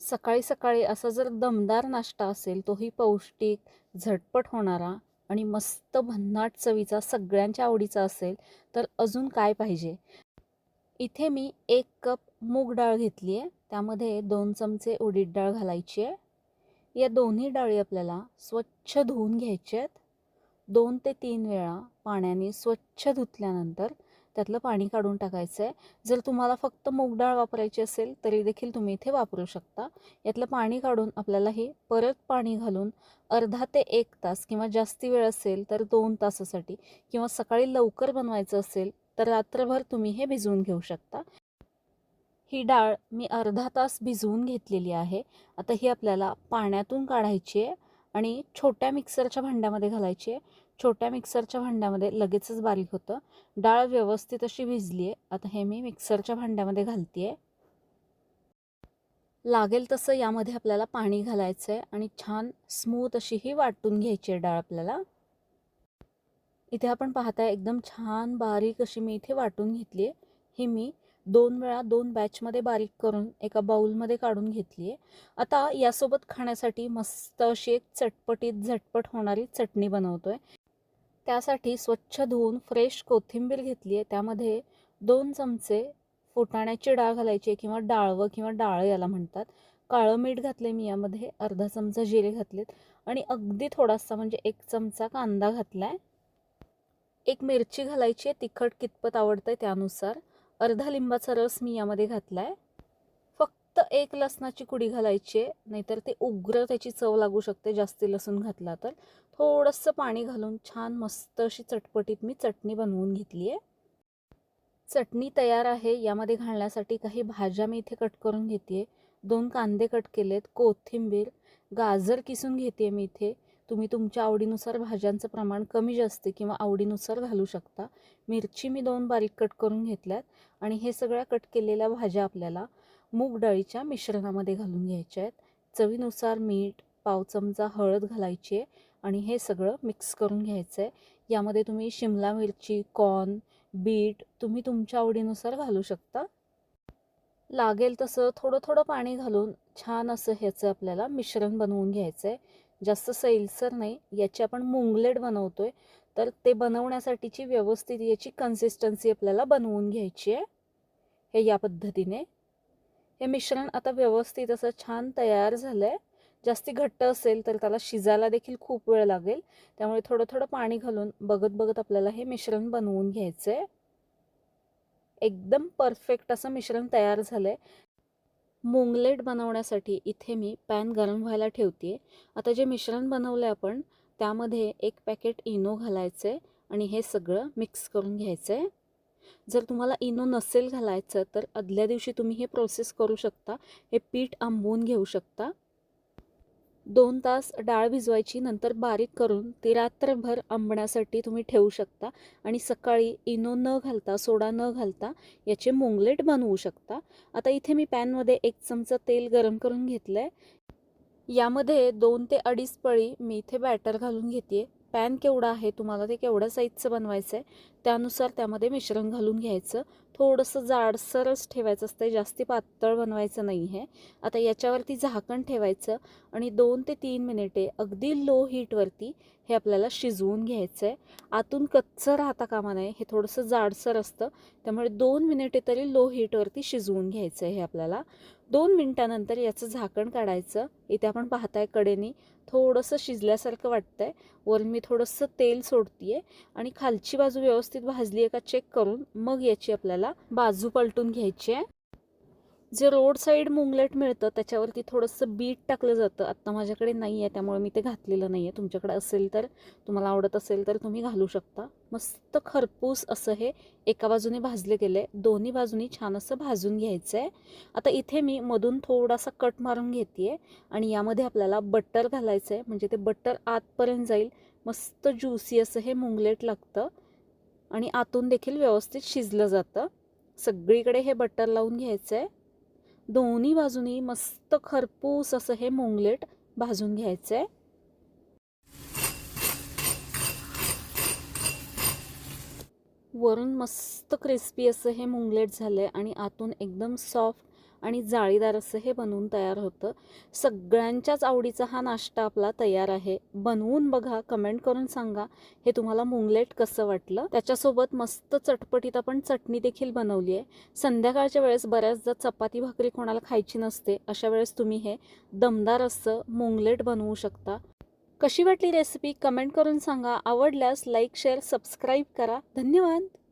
सकाळी सकाळी असा जर दमदार नाश्ता असेल तोही पौष्टिक झटपट होणारा आणि मस्त भन्नाट चवीचा सगळ्यांच्या आवडीचा असेल तर अजून काय पाहिजे? इथे मी एक कप मूग डाळ घेतली आहे. त्यामध्ये दोन चमचे उडीद डाळ घालायची आहे. या दोन्ही डाळी आपल्याला स्वच्छ धुवून घ्यायच्या आहेत. दोन ते तीन वेळा पाण्याने स्वच्छ धुतल्यानंतर त्यातलं पाणी काढून टाकायचं आहे जर तुम्हाला फक्त मूग डाळ वापरायची असेल तरी देखील तुम्ही इथे वापरू शकता. यातलं पाणी काढून आपल्याला हे परत पाणी घालून अर्धा ते एक तास किंवा जास्ती वेळ असेल तर दोन तासासाठी किंवा सकाळी लवकर बनवायचं असेल तर रात्रभर तुम्ही हे भिजवून घेऊ शकता. ही डाळ मी अर्धा तास भिजवून घेतलेली आहे. आता ही आपल्याला पाण्यातून काढायची आहे. आणि छोट्या मिक्सरच्या भांड्यामध्ये घालायची आहे. छोट्या मिक्सरच्या भांड्यामध्ये लगेचच बारीक होतं. डाळ व्यवस्थित अशी भिजली आहे. आता हे मी मिक्सरच्या भांड्यामध्ये घालते आहे लागेल तसं यामध्ये आपल्याला पाणी घालायचं आहे आणि छान स्मूथ अशी ही वाटून घ्यायची आहे डाळ आपल्याला. इथे आपण पाहताय एकदम छान बारीक अशी मी इथे वाटून घेतली आहे. ही मी दोन वेळा दोन बॅचमध्ये बारीक करून एका बाऊलमध्ये काढून घेतली आहे आता यासोबत खाण्यासाठी मस्त अशी एक चटपटीत झटपट होणारी चटणी बनवतो आहे त्यासाठी स्वच्छ धुवून फ्रेश कोथिंबीर घेतली आहे त्यामध्ये दोन चमचे फुटाण्याची डाळ घालायची आहे किंवा डाळवं किंवा डाळ याला म्हणतात. काळं मीठ घातले मी यामध्ये अर्धा चमचा जिरे घातलेत आणि अगदी थोडासा म्हणजे एक चमचा कांदा घातला आहे एक मिरची घालायची आहे तिखट कितपत आवडतं आहे त्यानुसार. अर्धा लिंबाचा रस मी यामध्ये घातला आहे फक्त एक लसणाची कुडी घालायची आहे नाहीतर ते उग्र त्याची चव लागू शकते जास्ती लसूण घातला तर. थोडंसं पाणी घालून छान मस्त अशी चटपटीत मी चटणी बनवून घेतली आहे. चटणी तयार आहे यामध्ये घालण्यासाठी काही भाज्या मी इथे कट करून घेते आहे. दोन कांदे कट केलेत कोथिंबीर गाजर किसून घेते मी इथे. तुम्ही तुमच्या आवडीनुसार भाज्यांचं प्रमाण कमी जास्त किंवा आवडीनुसार घालू शकता. मिरची मी दोन बारीक कट करून घेतल्यात आणि हे सगळ्या कट केलेल्या भाज्या आपल्याला मूग डाळीच्या मिश्रणामध्ये घालून घ्यायच्या आहेत. चवीनुसार मीठ पाव चमचा हळद घालायची आहे आणि हे सगळं मिक्स करून घ्यायचं आहे. यामध्ये तुम्ही शिमला मिरची कॉर्न बीट तुम्ही तुमच्या आवडीनुसार घालू शकता. लागेल तसं थोडं थोडं पाणी घालून छान असं ह्याचं आपल्याला मिश्रण बनवून घ्यायचं आहे. जास्त सैलसर नाही याची आपण मुंगलेट बनवतो आहे तर ते बनवण्यासाठीची व्यवस्थित याची कन्सिस्टन्सी आपल्याला बनवून घ्यायची आहे. हे या पद्धतीने. हे मिश्रण आता व्यवस्थित असं छान तयार झालं आहे जास्ती घट्ट असेल तर त्याला शिजायला देखील खूप वेळ लागेल. त्यामुळे थोडं थोडं पाणी घालून बघत बघत आपल्याला हे मिश्रण बनवून घ्यायचं आहे एकदम परफेक्ट असं मिश्रण तयार झालं आहे मुंगलेट बनवण्यासाठी इथे मी पॅन गरम व्हायला ठेवते आता जे मिश्रण बनवलं आहे आपण त्यामध्ये एक पॅकेट इनो घालायचं आहे आणि हे सगळं मिक्स करून घ्यायचं आहे जर तुम्हाला इनो नसेल घालायचं तर आदल्या दिवशी तुम्ही हे प्रोसेस करू शकता. हे पीठ आंबवून घेऊ शकता. दोन तास डाळ भिजवायची नंतर बारीक करून ती रात्रभर आंबण्यासाठी तुम्ही ठेवू शकता. आणि सकाळी इनो न घालता सोडा न घालता याचे मुंगलेट बनवू शकता. आता इथे मी पॅनमध्ये एक चमचा तेल गरम करून घेतलं आहे यामध्ये दोन ते अडीच पळी मी इथे बॅटर घालून घेते पॅन केवढा आहे तुम्हाला ते केवढ्या साईजचं बनवायचं आहे त्यानुसार त्यामध्ये मिश्रण घालून घ्यायचं. थोडंसं जाडसरच ठेवायचं असतं जास्ती पातळ बनवायचं नाही आहे आता याच्यावरती झाकण ठेवायचं आणि दोन ते तीन मिनिटे अगदी लो हीटवरती हे आपल्याला शिजवून घ्यायचं आहे आतून कच्चं राहता कामा नये. हे थोडंसं जाडसर असतं. त्यामुळे दोन मिनिटे तरी लो हीटवरती शिजवून घ्यायचं आहे हे आपल्याला. दोन मिनटानंतर याचं झाकण काढायचं. इथे आपण पाहताय कडेनी थोडंसं शिजल्यासारखं वाटतं आहे वर मी थोडंसं तेल सोडते आहे आणि खालची बाजू व्यवस्थित भाजली आहे का चेक करून मग याची आपल्याला आपल्याला बाजू पलटून घ्यायची आहे. जे रोड साईड मुंगलेट मिळतं त्याच्यावरती थोडंसं बीट टाकलं जातं. आत्ता माझ्याकडे नाही आहे त्यामुळे मी ते घातलेलं नाही आहे तुमच्याकडे असेल तर तुम्हाला आवडत असेल तर तुम्ही घालू शकता. मस्त खरपूस असं हे एका बाजूने भाजले गेले दोन्ही बाजूनी छान असं भाजून घ्यायचं आहे आता इथे मी मधून थोडासा कट मारून घेते आणि यामध्ये आपल्याला बटर घालायचं आहे म्हणजे ते बटर आतपर्यंत जाईल. मस्त ज्युसी असं हे मुंगलेट लागतं. आणि आतून देखील व्यवस्थित शिजलं जातं. सगळीकडे हे बटर लावून घ्यायचं आहे दोन्ही बाजूनी मस्त खरपूस असं हे मोंगलेट भाजून घ्यायचं आहे वरून मस्त क्रिस्पी असं हे मुंगलेट झालं आहे आणि आतून एकदम सॉफ्ट आणि जाळीदार असं हे बनवून तयार होतं. सगळ्यांच्याच आवडीचा हा नाश्ता आपला तयार आहे. बनवून बघा कमेंट करून सांगा. हे तुम्हाला मुंगलेट कसं वाटलं? त्याच्यासोबत मस्त चटपटीत आपण चटणी देखील बनवली आहे. संध्याकाळच्या वेळेस बऱ्याचदा चपाती भाकरी कोणाला खायची नसते अशा वेळेस तुम्ही हे दमदार असं मुंगलेट बनवू शकता. कशी वाटली रेसिपी? कमेंट करून सांगा. आवडल्यास लाईक शेअर सबस्क्राईब करा. धन्यवाद!